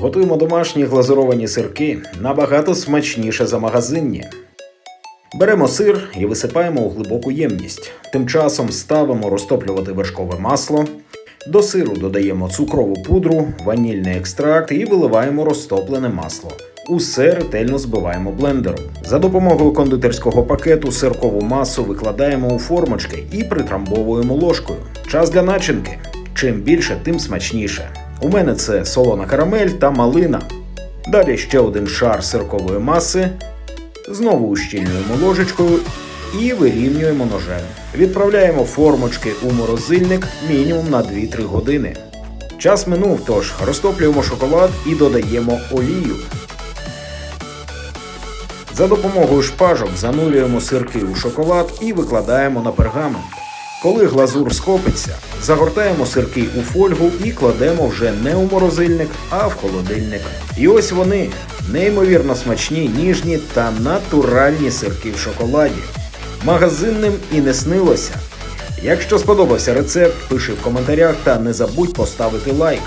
Готуємо домашні глазуровані сирки набагато смачніше за магазинні. Беремо сир і висипаємо у глибоку ємність. Тим часом ставимо розтоплювати вершкове масло. До сиру додаємо цукрову пудру, ванільний екстракт і виливаємо розтоплене масло. Усе ретельно збиваємо блендером. За допомогою кондитерського пакету сиркову масу викладаємо у формочки і притрамбовуємо ложкою. Час для начинки. Чим більше, тим смачніше. У мене це солона карамель та малина. Далі ще один шар сиркової маси, Знову ущільнюємо ложечкою і вирівнюємо ножем. Відправляємо формочки у морозильник мінімум на 2-3 години. Час минув, тож розтоплюємо шоколад і додаємо олію. За допомогою шпажок занурюємо сирки у шоколад і викладаємо на пергамент. Коли глазур схопиться, загортаємо сирки у фольгу і кладемо вже не у морозильник, а в холодильник. І ось вони неймовірно смачні, ніжні та натуральні сирки в шоколаді. Магазинним і не снилося. Якщо сподобався рецепт, пиши в коментарях та не забудь поставити лайк.